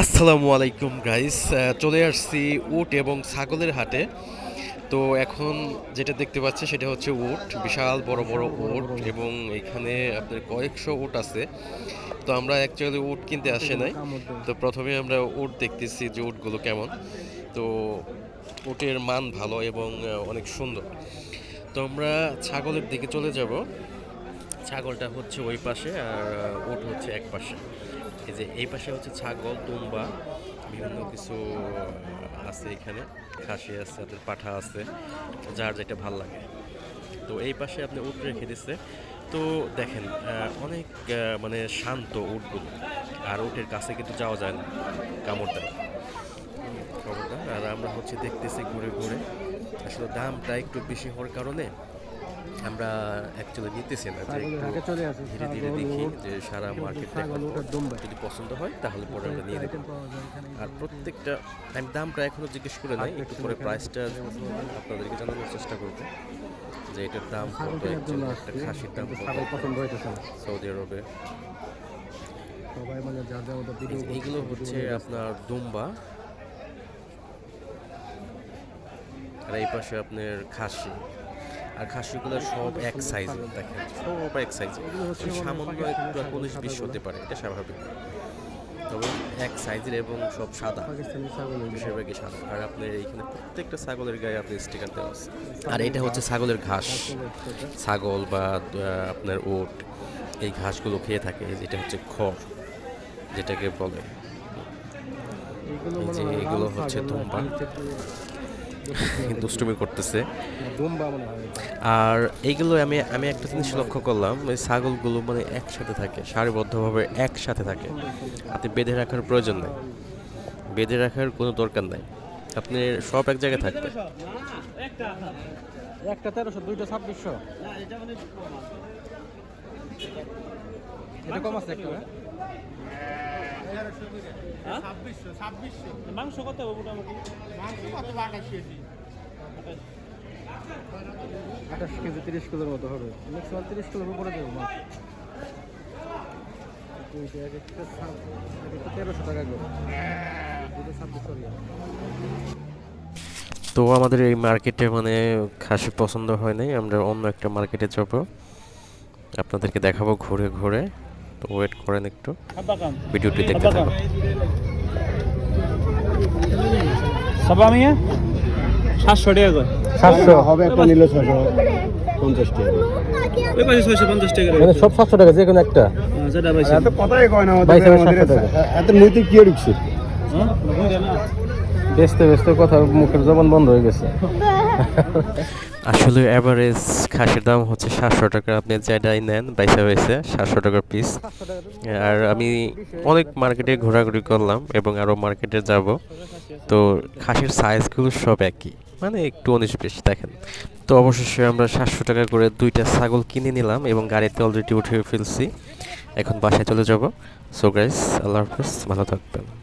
আসসালামু আলাইকুম গাইস চলে আসছি উট এবং ছাগলের হাটে। তো এখন যেটা দেখতে পাচ্ছি সেটা হচ্ছে উট, বিশাল বড় বড় উট এবং এখানে আপনার কয়েকশো উট আছে। তো আমরা অ্যাকচুয়ালি উট কিনতে আসে নাই। তো প্রথমে আমরা উট দেখতেছি যে উটগুলো কেমন। তো উটের মান ভালো এবং অনেক সুন্দর। তো আমরা ছাগলের দিকে চলে যাব। ছাগলটা হচ্ছে ওই পাশে আর উট হচ্ছে এক পাশে। এই যে এই পাশে হচ্ছে ছাগল, তুম্বা, বিভিন্ন কিছু আছে এখানে। খাসি আছে আপনার পাঠা আছে, যার যেটা ভালো লাগে। তো এই পাশে আপনি উট রেখে দিচ্ছে তো দেখেন অনেক মানে শান্ত উটগুলো। আর উটের কাছে কিন্তু যাওয়া যায় না, কামড় দেয়। আর আমরা হচ্ছে দেখতেছি ঘুরে ঘুরে। আসলে দামটা একটু বেশি হওয়ার কারণে আমরা অ্যাকচুয়ালি নিতেছি না যে একটু ধীরে ধীরে দেখি যে সারা মার্কেট। যদি পছন্দ হয় তাহলে পরে আমরা নিয়ে নেব। আর প্রত্যেকটা আমি দামটা এখনও জিজ্ঞেস করে নাই একটু পরে প্রাইসটা আপনাদেরকে জানানোর চেষ্টা করব যে এটার দাম কত একজন একটা খাসির দাম কত। সৌদি আরবে মানে এইগুলো হচ্ছে আপনার দুম্বা আর এই পাশে আপনার খাসি আর খাসিগুলো সব এক সাইজের দেখেন সব এক সাইজের এগুলো হচ্ছে সামান্য একটু উনিশ বিশ হতে পারে এটা স্বাভাবিক। তবে এক সাইজের এবং সব সাদা বেশিরভাগই সাদা। আর আপনার এইখানে প্রত্যেকটা ছাগলের গায়ে আপনি স্টিকার দেওয়া আছে। আর এটা হচ্ছে ছাগলের ঘাস। ছাগল বা আপনার ওট এই ঘাসগুলো খেয়ে থাকে যেটা হচ্ছে খড় যেটাকে বলে। এগুলো যে এগুলো হচ্ছে ছাগল, দুষ্টুমি করতেছে। আর এইগুলো আমি আমি একটা জিনিস লক্ষ্য করলাম ওই ছাগলগুলো মানে একসাথে থাকে সারিবদ্ধভাবে একসাথে থাকে। আপনি বেঁধে রাখার প্রয়োজন নেই। বেঁধে রাখার কোনো দরকার নাই। আপনি সব এক জায়গায় থাকবে একটা তেরোশো দুইটা ছাব্বিশশো। এটা কম আছে একটু হ্যাঁ? মাংস কত হবে মোটামুটি? আঠাশ কেজি তিরিশ কিলোর মতো হবে। ম্যাক্সিমাম তিরিশ কিলোর উপরে দেবো মাছ। তেরোশো টাকা করে। দুটো ছাব্বিশশো তো আমাদের এই মার্কেটে মানে খাসি পছন্দ হয় নাই আমরা অন্য একটা মার্কেটে যাব। আপনাদেরকে দেখাবো ঘুরে ঘুরে। তো ওয়েট করেন একটু। ভিডিওটি দেখতে থাকুন। সবা মিয়া সাতশো টাকা করে। সাতশো। হবে একটা নিল ছশো পঞ্চাশ টাকা। ওই পাশে ছয়শো পঞ্চাশ টাকা মানে সব সাতশো টাকা যে কোনো একটা। হ্যাঁ, যেটা পাইছি। এত কথাই কয় না বাইশ আমাদের হাজার সাতশো টাকা। এত নৈতিক কি ঢুকছে হ্যাঁ বেচতে বেচতে কথা মুখের জবান বন্ধ হয়ে গেছে। আসলে অ্যাভারেজ খাসির দাম হচ্ছে সাতশো টাকা। আপনি যেটাই নেন বাইসা বাইসে সাতশো টাকার পিস আর আমি অনেক মার্কেটে ঘোরাঘুরি করলাম এবং আরও মার্কেটে যাব। তো খাসির সাইজগুলো সব একই। মানে একটু উনিশ বিশ, দেখেন। তো অবশেষে আমরা সাতশো টাকা করে দুইটা ছাগল কিনে নিলাম এবং গাড়িতে অলরেডি উঠে ফেলছি। এখন বাসায় চলে যাব। সো গাইস আল্লাহ হাফেজ, ভালো থাকবেন।